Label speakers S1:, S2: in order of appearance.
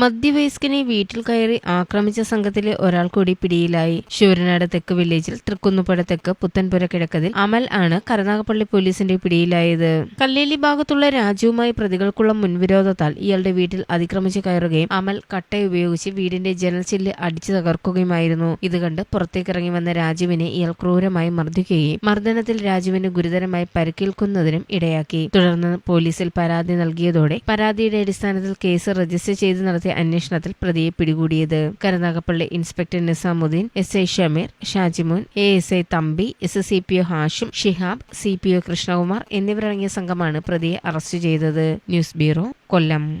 S1: മധ്യവയസ്കനെ വീട്ടിൽ കയറി ആക്രമിച്ച സംഘത്തിലെ ഒരാൾ കൂടി പിടിയിലായി. ശൂരനാട് തെക്ക് വില്ലേജിൽ തൃക്കുന്നുപുഴ തെക്ക് പുത്തൻപുര കിഴക്കതിൽ അമൽ ആണ് കരുനാഗപ്പള്ളി പോലീസിന്റെ പിടിയിലായത്. കല്ലേലി ഭാഗത്തുള്ള രാജുവുമായി പ്രതികൾക്കുള്ള മുൻവിരോധത്താൽ ഇയാളുടെ വീട്ടിൽ അതിക്രമിച്ചു കയറുകയും അമൽ കട്ട ഉപയോഗിച്ച് വീടിന്റെ ജനൽ ചില്ല് അടിച്ചു തകർക്കുകയുമായിരുന്നു. ഇത് കണ്ട് പുറത്തേക്കിറങ്ങി വന്ന രാജുവിനെ ഇയാൾ ക്രൂരമായി മർദ്ദിക്കുകയും മർദ്ദനത്തിൽ രാജുവിന് ഗുരുതരമായി പരിക്കേൽക്കുന്നതിനും ഇടയാക്കി. തുടർന്ന് പോലീസിൽ പരാതി നൽകിയതോടെ പരാതിയുടെ അടിസ്ഥാനത്തിൽ കേസ് രജിസ്റ്റർ ചെയ്ത് നടത്തിയ അന്വേഷണത്തിൽ പ്രതിയെ പിടികൂടിയത്. Karunagappally inspector Nizamuddin S I Shameer Shajimun A S I Thampi S C P O Hashim Shihab C P O Krishnakumar എന്നിവരടങ്ങിയ സംഘമാണ് പ്രതിയെ അറസ്റ്റ് ചെയ്തത്.
S2: News bureau Kollam.